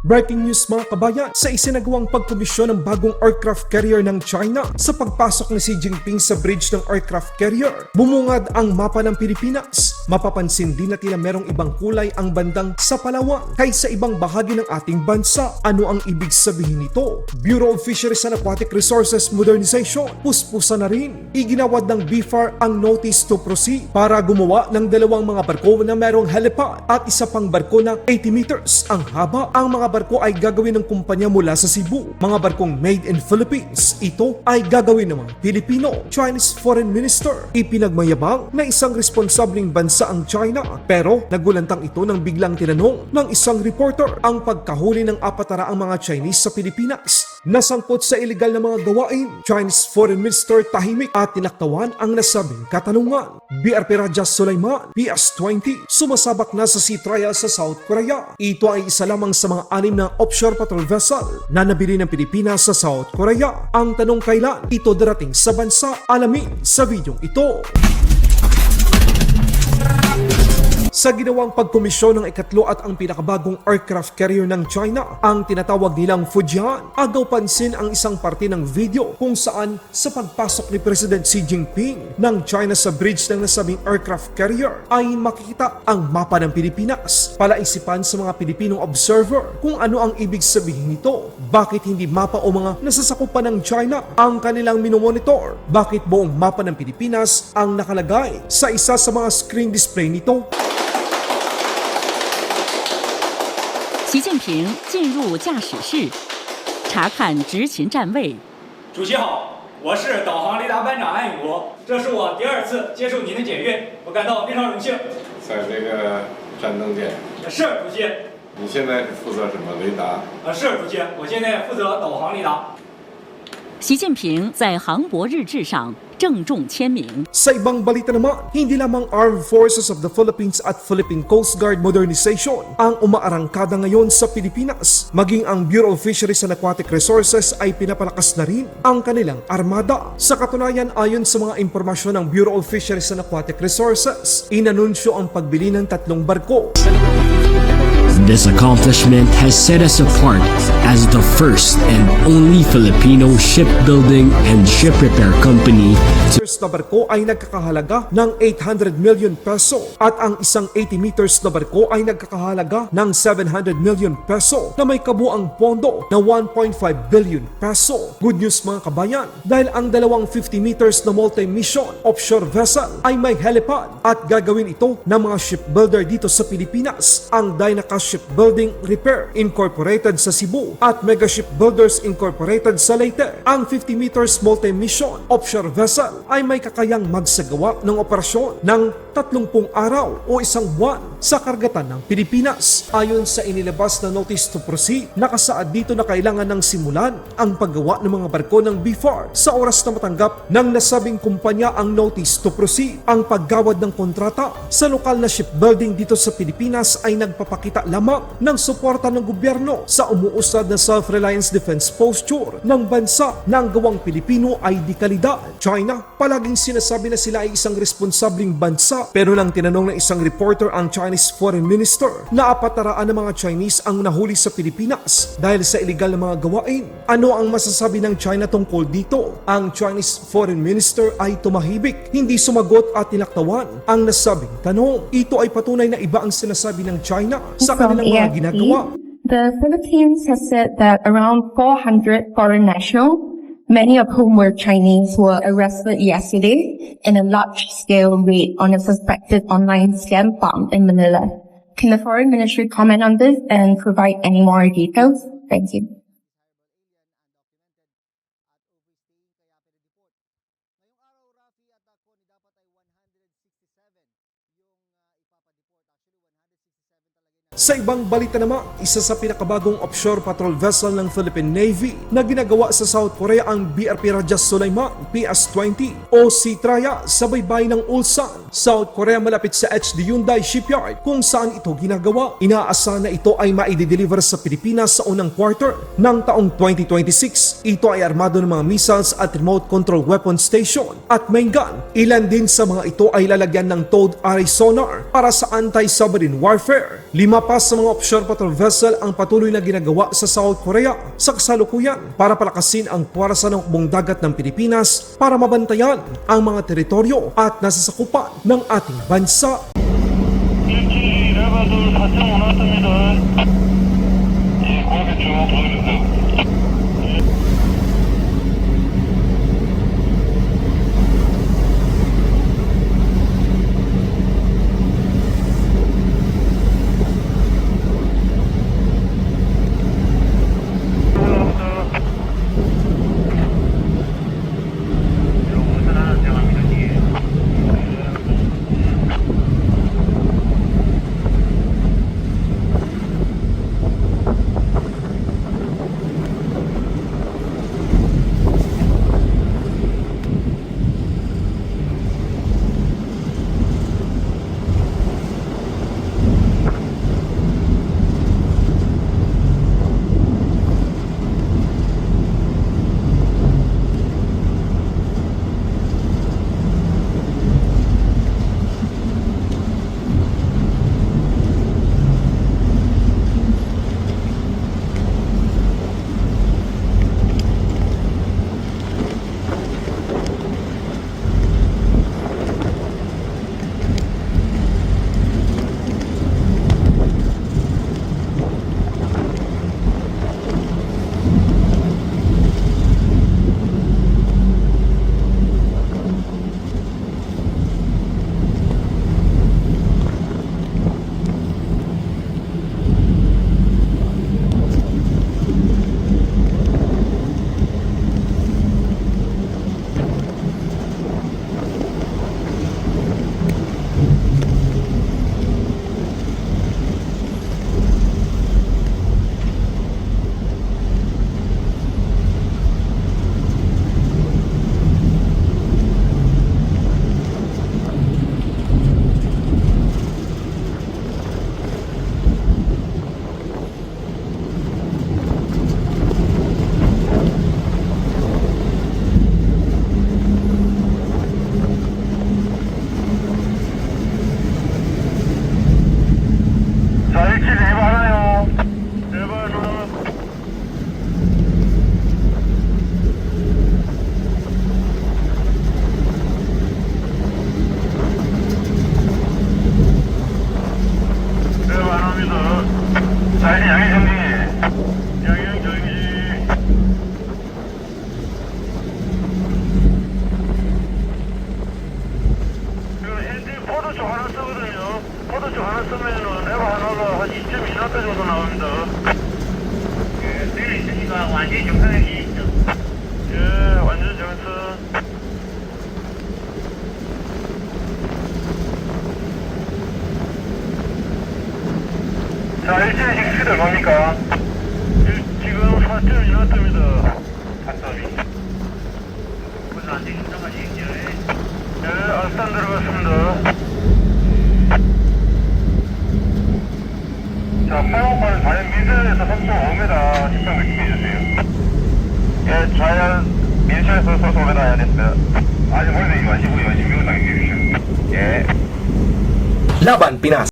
Breaking news mga kabayan, sa isinagawang pagkomisyon ng bagong aircraft carrier ng China sa pagpasok ni Xi Jinping sa bridge ng aircraft carrier, bumungad ang mapa ng Pilipinas. Mapapansin din na tila merong ibang kulay ang bandang sa Palawan kaysa ibang bahagi ng ating bansa. Ano ang ibig sabihin nito? Bureau of Fisheries and Aquatic Resources Modernization, puspusa na rin. Iginawad ng BFAR ang notice to proceed para gumawa ng dalawang mga barko na merong helipad at isa pang barko na 80 meters ang haba. Ang mga barko ay gagawin ng kumpanya mula sa Cebu. Mga barkong made in Philippines. Ito ay gagawin ng mga Pilipino. Chinese Foreign Minister. Ipinagmayabang na isang responsabling bansa ang China. Pero nagulantang ito nang biglang tinanong ng isang reporter ang pagkahuli ng apataraang mga Chinese sa Pilipinas. Nasangkot sa illegal na mga gawain. Chinese Foreign Minister tahimik at tinaktawan ang nasabing katanungan. BRP Raja Sulaiman, PS-20, sumasabak na sa sea trial sa South Korea. Ito ay isa lamang sa mga anim na offshore patrol vessel na nabili ng Pilipinas sa South Korea. Ang tanong kailan ito darating sa bansa, alamin sa videong ito. Sa ginawang pagkomisyon ng ikatlo at ang pinakabagong aircraft carrier ng China, ang tinatawag nilang Fujian, agaw pansin ang isang parte ng video kung saan sa pagpasok ni President Xi Jinping ng China sa bridge ng nasabing aircraft carrier ay makikita ang mapa ng Pilipinas. Palaisipan sa mga Pilipinong observer kung ano ang ibig sabihin nito. Bakit hindi mapa o mga nasasakupan ng China ang kanilang minomonitor? Bakit buong mapa ng Pilipinas ang nakalagay sa isa sa mga screen display nito? 习近平进入驾驶室，查看执勤站位。主席好，我是导航雷达班长安永国，这是我第二次接受您的检阅，我感到非常荣幸。在这个山东舰，是主席，你现在是负责什么雷达？啊，是主席，我现在负责导航雷达。习近平在航博日志上郑重签名。 Sa ibang balita naman, hindi lamang Armed Forces of the Philippines at Philippine Coast Guard Modernization ang umaarangkada ngayon sa Pilipinas. Maging ang Bureau of Fisheries and Aquatic Resources ay pinapalakas na rin ang kanilang armada. Sa katunayan, ayon sa mga impormasyon ng Bureau of Fisheries and Aquatic Resources, inanunsyo ang pagbili ng tatlong barko This accomplishment has set us apart as the first and only Filipino shipbuilding and ship repair company meters na barko ay nagkakahalaga ng 800 million peso at ang isang 80 meters na barko ay nagkakahalaga ng 700 million peso na may kabuang pondo na 1.5 billion peso. Good news mga kabayan dahil ang dalawang 50 meters na multi-mission offshore vessel ay may helipad at gagawin ito ng mga shipbuilder dito sa Pilipinas ang Dynaca Shipbuilding Repair Incorporated sa Cebu at Mega Shipbuilders Incorporated sa Leyte. Ang 50 meters multi-mission offshore vessel ay may kakayang magsagawa ng operasyon ng 30 araw o isang buwan sa karagatan ng Pilipinas. Ayon sa inilabas na notice to proceed, nakasaad dito na kailangan ng simulan ang paggawa ng mga barko ng BFAR sa oras na matanggap ng nasabing kumpanya ang notice to proceed. Ang paggawad ng kontrata sa lokal na shipbuilding dito sa Pilipinas ay nagpapakita lamang ng suporta ng gobyerno sa umuusad na self-reliance defense posture ng bansa na ang gawang Pilipino ay di kalidad. China, palaging sinasabi na sila ay isang responsabling bansa pero nang tinanong ng isang reporter ang Chinese Foreign Minister na apataraan ng mga Chinese ang nahuli sa Pilipinas dahil sa illegal na mga gawain. Ano ang masasabi ng China tungkol dito? Ang Chinese Foreign Minister ay tumahibik, hindi sumagot at tinaktawan ang nasabing tanong. Ito ay patunay na iba ang sinasabi ng China sa from AFP, the Philippines has said that around 400 foreign nationals, many of whom were Chinese, were arrested yesterday in a large-scale raid on a suspected online scam farm in Manila. Can the Foreign Ministry comment on this and provide any more details? Thank you. Sa ibang balita naman, isa sa pinakabagong offshore patrol vessel ng Philippine Navy na ginagawa sa South Korea ang BRP Raja Sulaiman PS-20 o Sea Traya sa baybayin ng Ulsan, South Korea malapit sa HD Hyundai Shipyard kung saan ito ginagawa. Inaasahan na ito ay maidideliver sa Pilipinas sa unang quarter ng taong 2026. Ito ay armado ng mga missiles at remote control weapon station at main gun. Ilan din sa mga ito ay lalagyan ng towed array sonar para sa anti-submarine warfare. Lima pa pa sa mga offshore patrol vessel ang patuloy na ginagawa sa South Korea sa kasalukuyan para palakasin ang puwersa ng hukbong dagat ng Pilipinas para mabantayan ang mga teritoryo at nasasakupan ng ating bansa. 쓰면은 레바 하나가 한 2.2나트 정도 나옵니다. 예, 쓰여 있으니까 완전히 정상적이 있죠. 예, 완전 정상. 자, 지금 스피드 얼마입니까? 일, 지금 4.2나트입니다. 4.2. 무슨 정상까지 있죠. 예, 알산 들어갔습니다. 예, 좌연 민선에서 3.5m 해야겠습니다. 아직 멀리 마시고 연신 미국 당기주시오. 예. Laban Pinas